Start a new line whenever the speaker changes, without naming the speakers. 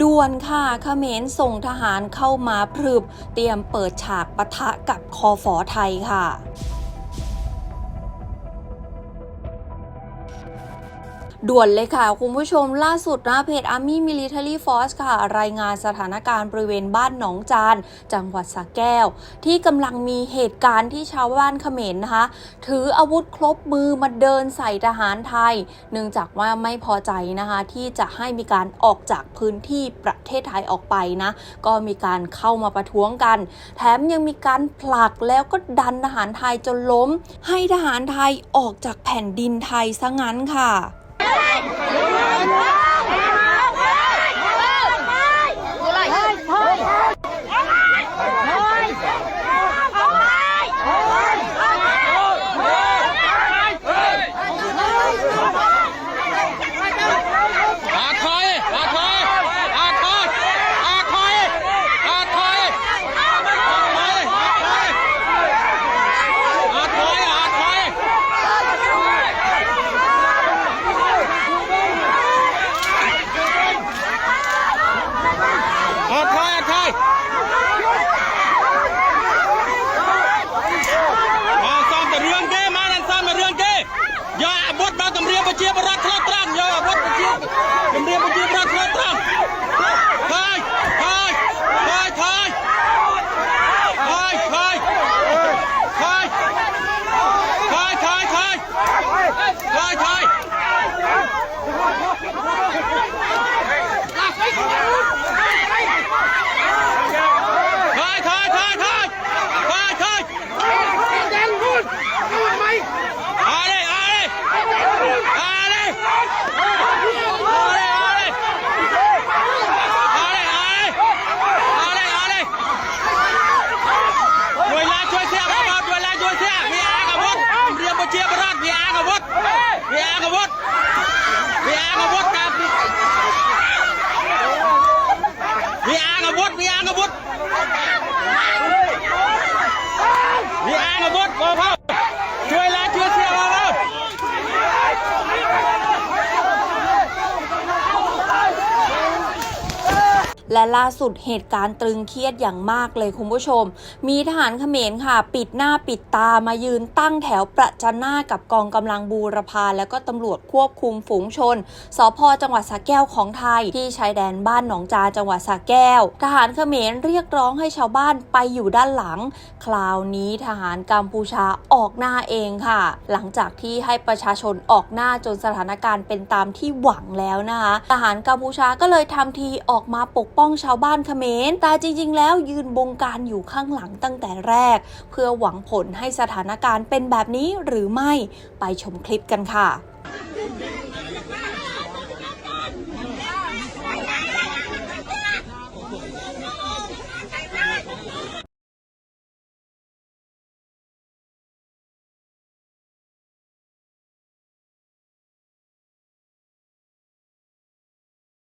ด่วนค่ะเขมรส่งทหารเข้ามาพรึบ เตรียมเปิดฉากปะทะกับคอฝอไทยค่ะ ด่วนเลยค่ะ คุณผู้ชมล่าสุดนะเพจ Army Military Force ค่ะ รายงานสถานการณ์บริเวณบ้านหนองจาน จังหวัดสระแก้ว ที่กำลังมีเหตุการณ์ที่ชาวบ้านเขมรนะคะ ถืออาวุธครบมือมาเดินใส่ทหารไทย เนื่องจากว่าไม่พอใจนะคะ ที่จะให้มีการออกจากพื้นที่ประเทศไทยออกไปนะ ก็มีการเข้ามาประท้วงกัน แถมยังมีการผลักแล้วก็ดันทหารไทยจนล้ม ให้ทหารไทยออกจากแผ่นดินไทยซะงั้นค่ะ
lên! Đứng lên! បត់មកគម្រាមប្រជាបរដ្ឋខ្លះត្រាំយកអាវុធប្រជាគម្រាមប្រជា วุธมีอ้างอาวุธบ่เผา
และล่าสุดเหตุการณ์ตรึงเครียดอย่างมากเลยคุณผู้ชม มีทหารเขมรค่ะ ปิดหน้าปิดตามายืนตั้งแถวประจันหน้ากับกองกำลังบูรพา และก็ตำรวจควบคุมฝูงชน สพจังหวัดสระแก้วของไทย ที่ชายแดนบ้านหนองจาจังหวัดสระแก้ว ทหารเขมรเรียกร้องให้ชาวบ้านไปอยู่ด้านหลัง คราวนี้ทหารกัมพูชาออกหน้าเองค่ะ หลังจากที่ให้ประชาชนออกหน้าจนสถานการณ์เป็นตามที่หวังแล้วนะคะทหารกัมพูชาก็เลยทำทีออกมาปกป้องชาวบ้านเขมร แต่จริง ๆ แล้วยืนบงการอยู่ข้างหลังตั้งแต่แรก เพื่อหวังผลให้สถานการณ์เป็นแบบนี้หรือไม่ไปชมคลิปกันค่ะ